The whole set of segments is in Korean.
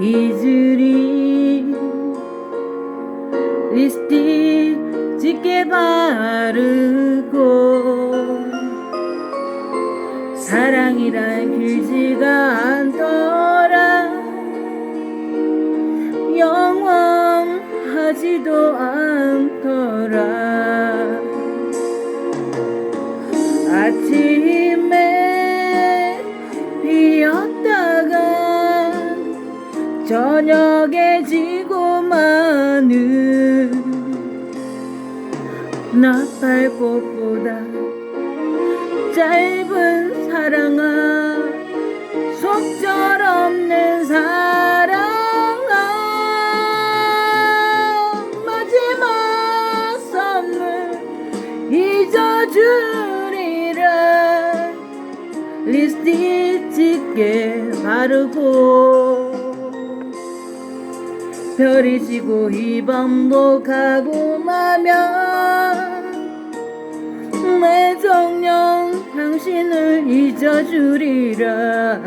잊으리 립스틱 짙게 바르고 사랑이란 길지가 않더라. 영원하지도 않더 저녁에 지고 마는 나팔꽃보다 짧은 사랑아 속절없는 사랑아. 마지막 선물 잊어주리라. 립스틱 짙게 바르고 별이 지고 이 밤도 가고 나면 내 정녕 당신을 잊어주리라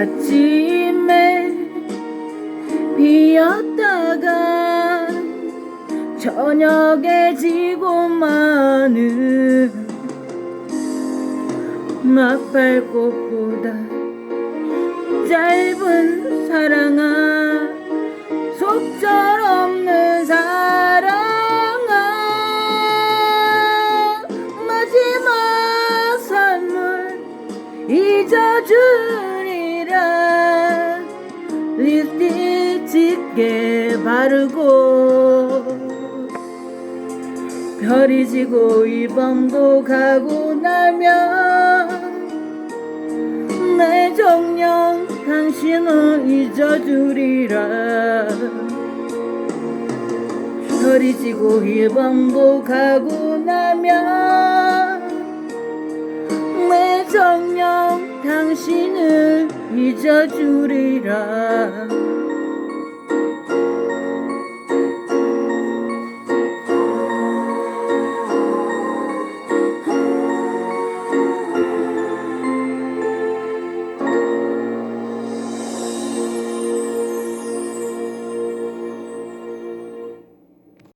아침에 비었다가 저녁에 지고 마는 나팔꽃보다 짧은 사랑아 속절없는 사랑아. 마지막 선물 잊어주 리라 립스틱 짙게 바르고 별이 지고 이 밤도 가고 나면 내 정녕 당신을 잊어주리라. 별이 지고 이 밤도 가고 나면 내 정녕 당신을 잊어주리라